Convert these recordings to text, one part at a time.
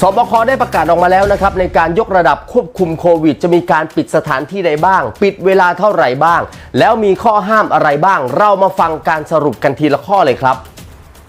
สบคได้ประกาศออกมาแล้วนะครับ ในการยกระดับควบคุมโควิด จะมีการปิดสถานที่ใดบ้าง ปิดเวลาเท่าไหร่บ้าง แล้วมีข้อห้ามอะไรบ้าง เรามาฟังการสรุปกันทีละข้อเลยครับ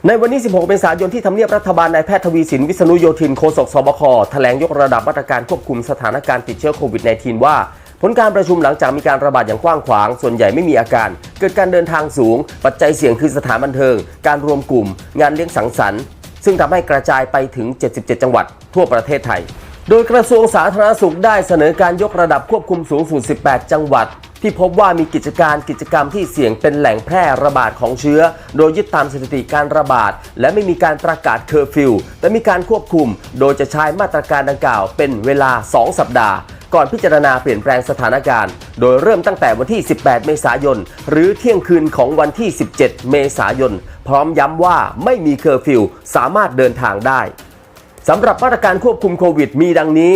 ในวันนี้16 เมษายนที่ทำเนียบรัฐบาลนายแพทย์ทวีสิน วิษณุโยธินโฆษกสบคแถลงยกระดับมาตรการควบคุมสถานการณ์ติดเชื้อโควิด -19 ว่า ผลการประชุมหลังจากมีการระบาดอย่างกว้างขวาง ส่วนใหญ่ไม่มีอาการ เกิดการเดินทางสูง ปัจจัยเสี่ยงคือสถานบันเทิง การรวมกลุ่ม งานเลี้ยงสังสรรค์ ซึ่งทำให้กระจายไปถึง 77 จังหวัดทั่วประเทศไทย โดยกระทรวงสาธารณสุขได้เสนอการยกระดับควบคุมสูงสุด 18 จังหวัด ที่พบว่ามีกิจการกิจกรรมที่เสี่ยงเป็นแหล่งแพร่ระบาดของเชื้อ โดยยึดตามสถิติการระบาด และไม่มีการประกาศเคอร์ฟิวแต่มีการควบคุม โดยจะใช้มาตรการดังกล่าวเป็นเวลา 2 สัปดาห์ ก่อนพิจารณาเปลี่ยนแปลงสถานการณ์ โดยเริ่มตั้งแต่วันที่ 18 เมษายน หรือเที่ยงคืนของวันที่ 17 เมษายน พร้อมย้ำว่าไม่มีเคอร์ฟิวสามารถเดินทางได้สำหรับมาตรการควบคุมโควิดมีดังนี้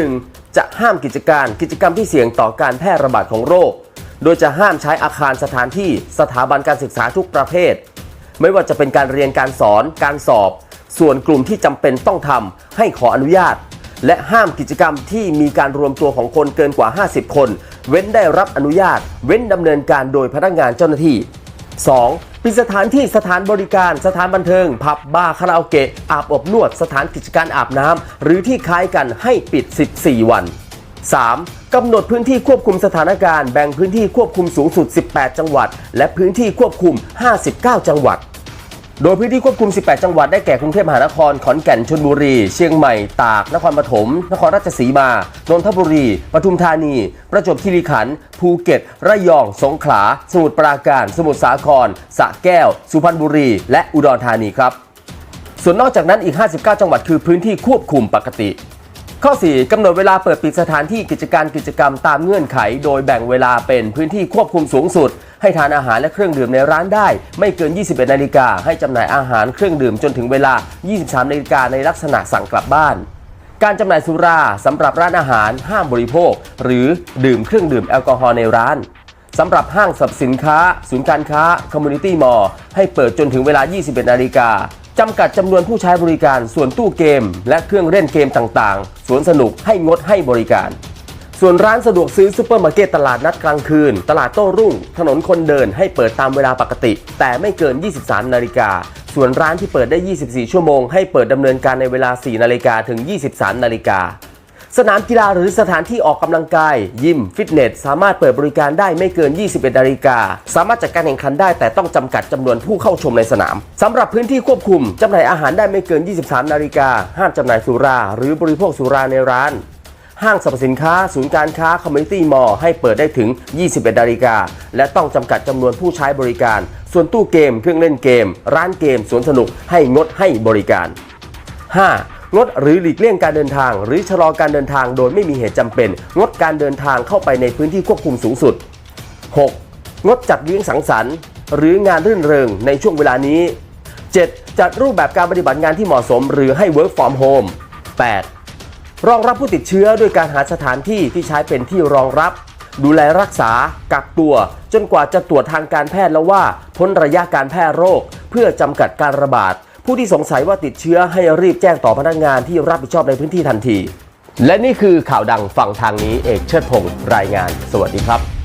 1. จะห้ามกิจการกิจกรรมที่เสี่ยงต่อการแพร่ระบาดของโรค โดยจะห้ามใช้อาคารสถานที่สถาบันการศึกษาทุกประเภท ไม่ว่าจะเป็นการเรียนการสอนการสอบ ส่วนกลุ่มที่จำเป็นต้องทำให้ขออนุญาต และห้ามกิจกรรมที่มีการรวมตัวของคนเกินกว่า 50 คน เว้นได้รับอนุญาต เว้นดำเนินการโดยพนักงานเจ้าหน้าที่ 2. ปิดสถานที่สถานบริการสถานบันเทิง ผับบาร์คาราโอเกะอาบอบนวดสถานกิจการอาบน้ำหรือที่คล้ายกันให้ปิด 14 วัน 3. กำหนดพื้นที่ควบคุมสถานการณ์แบ่งพื้นที่ควบคุมสูงสุด 18 จังหวัด และพื้นที่ควบคุม 59 จังหวัด โดยพื้นที่ควบคุม 18 จังหวัดได้แก่กรุงเทพมหานคร ขอนแก่น ชลบุรี เชียงใหม่ ตาก นครปฐม นครราชสีมา นนทบุรี ปทุมธานี ประจวบคีรีขันธ์ ภูเก็ต ระยอง สงขลา สมุทรปราการ สมุทรสาคร สระแก้ว สุพรรณบุรี และอุดรธานีครับ ส่วนนอกจากนั้นอีก 59 จังหวัดคือพื้นที่ควบคุมปกติ ข้อ 4 กำหนดเวลาเปิดปิดสถานที่กิจการกิจกรรมตามเงื่อนไข โดยแบ่งเวลาเป็นพื้นที่ควบคุมสูงสุด ให้ทานอาหารและเครื่องดื่มในร้านได้ ไม่เกิน 21 นาฬิกาให้จำหน่ายอาหารเครื่องดื่มจนถึงเวลา 23 นาฬิกาในลักษณะสั่งกลับบ้าน การจำหน่ายสุราสำหรับร้านอาหารห้ามบริโภค หรือดื่มเครื่องดื่มแอลกอฮอล์ในร้านสำหรับห้างสรรพสินค้า ศูนย์การค้าคอมมูนิตี้มอลล์ให้เปิดจนถึงเวลา 21 นาฬิกา จำกัดจำนวนผู้ใช้บริการส่วนตู้เกม และเครื่องเล่นเกมต่างๆ สวนสนุกให้งดให้บริการ ส่วนร้านสะดวกซื้อซูเปอร์มาร์เก็ตตลาดนัดกลางคืน ตลาดโต้รุ่ง ถนนคนเดินให้เปิดตามเวลาปกติ แต่ไม่เกิน 23 นาฬิกา ส่วนร้านที่เปิดได้ 24 ชั่วโมง ให้เปิดดำเนินการในเวลา 4 นาฬิกาถึง 23 นาฬิกา สนามกีฬาหรือสถานที่ออกกำลังกาย ยิม ฟิตเนส สามารถเปิดบริการได้ไม่เกิน 21นาฬิกา สามารถจัดการแข่งขันได้แต่ต้องจำกัดจำนวนผู้เข้าชมในสนามสำหรับพื้นที่ควบคุมจำหน่ายอาหารได้ไม่เกิน 23นาฬิกา ห้ามจำหน่ายสุรา หรือบริโภคสุราในร้านห้างสรรพสินค้า ศูนย์การค้า คอมมูนิตี้มอลล์ให้เปิดได้ถึง 21นาฬิกา และต้องจำกัดจำนวนผู้ใช้บริการ ส่วนตู้เกม เครื่องเล่นเกม ร้านเกม สวนสนุกให้งดให้บริการ 5. งดหรือหลีกเลี่ยงการเดินทาง หรือชะลอการเดินทางโดยไม่มีเหตุจำเป็น งดการเดินทางเข้าไปในพื้นที่ควบคุมสูงสุด 6. งดจัดเลี้ยงสังสรรค์ หรืองานรื่นเริงในช่วงเวลานี้ 7. จัดรูปแบบการปฏิบัติงานที่เหมาะสม หรือให้ work from home 8. รองรับผู้ติดเชื้อด้วยการหาสถานที่ที่ใช้เป็นที่รองรับ ดูแลรักษา กักตัว จนกว่าจะตรวจทางการแพทย์แล้วว่า พ้นระยะการแพร่โรค เพื่อจำกัดการระบาด ผู้ที่สงสัยว่าติดเชื้อให้รีบแจ้งต่อพนักงานที่รับผิดชอบในพื้นที่ทันที และนี่คือข่าวดังฝั่งทางนี้เอกเชิดพงศ์รายงาน สวัสดีครับ